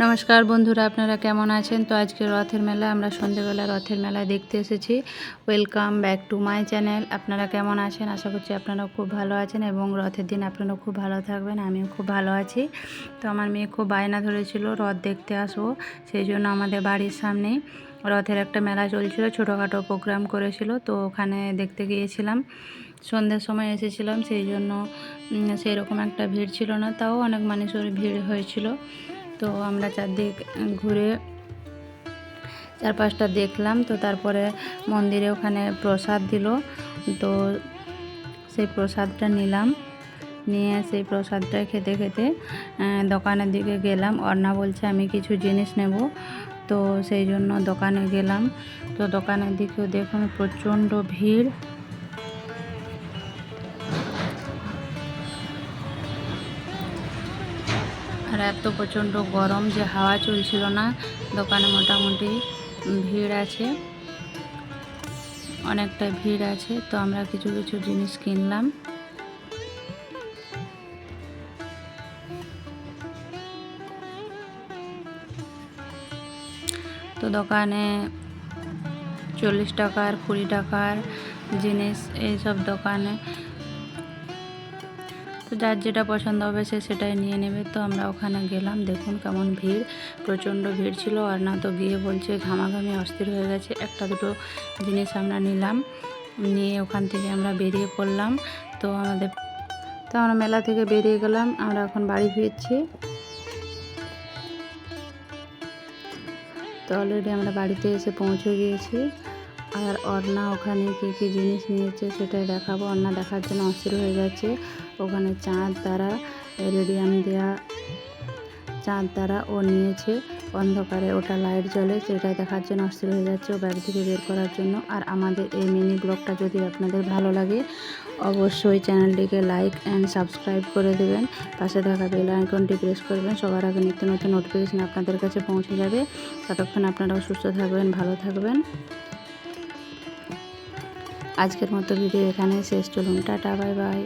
নমস্কার বন্ধুরা আপনারা কেমন আছেন? তো আজকে রথের মেলা আমরা সন্ধেবেলা রথের মেলা দেখতে এসেছি। Welcome back to my channel আপনারা কেমন আছেন? আশা করছি আপনারাও খুব ভালো আছেন এবং রথের দিন আপনারাও খুব ভালো থাকবেন আমিও খুব ভালো আছি। তো আমার মেয়ে খুব বায়না ধরেছিল রথ দেখতে আসব সেই জন্য আমাদের বাড়ির সামনেই রথের একটা মেলা চলছিল ছোটোখাটো প্রোগ্রাম করেছিল তো ওখানে দেখতে গিয়েছিলাম। সন্ধ্যের সময় এসেছিলাম সেই জন্য উম, সেই রকম একটা ভিড় ছিল না তাও অনেক মানুষের ভিড় হয়েছিল। তো আমরা চারদিক ঘুরে চারপাশটা দেখলাম। তো তারপরে মন্দিরে ওখানে প্রসাদ দিল। তো সেই প্রসাদটা নিলাম। নিয়ে সেই প্রসাদটা খেতে খেতে দোকানের দিকে গেলাম। অর্ণা বলছে, আমি কিছু জিনিস নেব। তো সেই জন্য দোকানে গেলাম। তো দোকানের দিকেও দেখুন প্রচণ্ড ভিড়। এত প্রচণ্ড গরম যে হাওয়া চলছিল না, দোকানে মোটামুটি ভিড় আছে। অনেকটা ভিড় আছে, তো আমরা কিছু কিছু জিনিস কিনলাম। তো দোকানে চল্লিশ টাকার, কুড়ি টাকার জিনিস, এইসব দোকানে তো যার যেটা পছন্দ হবে সে সেটাই নিয়ে নেবে। তো আমরা ওখানে গেলাম, দেখুন কেমন ভিড়, প্রচণ্ড ভিড় ছিল। আর না তো গিয়ে বলছে ঘামাঘামি অস্থির হয়ে গেছে। একটা দুটো জিনিস আমরা নিলাম, নিয়ে ওখান থেকে আমরা বেরিয়ে পড়লাম। তো আমাদের, তো আমরা মেলা থেকে বেরিয়ে গেলাম, আমরা এখন বাড়ি ফিরছি। তো অলরেডি আমরা বাড়িতে এসে পৌঁছে গিয়েছি। আর অর্ণা ওখানে কী কী জিনিস নিয়েছে সেটাই দেখাবো। অর্ণা দেখার জন্য অস্থির হয়ে যাচ্ছে ওখানে চাঁদ দ্বারা রেডিয়াম দেওয়া চাঁদ দ্বারা ও নিয়েছে। অন্ধকারে ওটা লাইট জ্বলে, সেটাই দেখার জন্য অস্থির হয়ে যাচ্ছে ও ব্যাগ থেকে বের করার জন্য। আর আমাদের এই মিনি ব্লগটা যদি আপনাদের ভালো লাগে, অবশ্যই চ্যানেলটিকে লাইক অ্যান্ড সাবস্ক্রাইব করে দেবেন। পাশে থাকা বেল আইকনটি প্রেস করবেন। সবার আগে নিত্য নতুন নোটিফিকেশান আপনাদের কাছে পৌঁছে যাবে। ততক্ষণ আপনারাও সুস্থ থাকবেন, ভালো থাকবেন। আজকের মতো ভিডিও এখানে শেষ চলুন টাটা বাই বাই।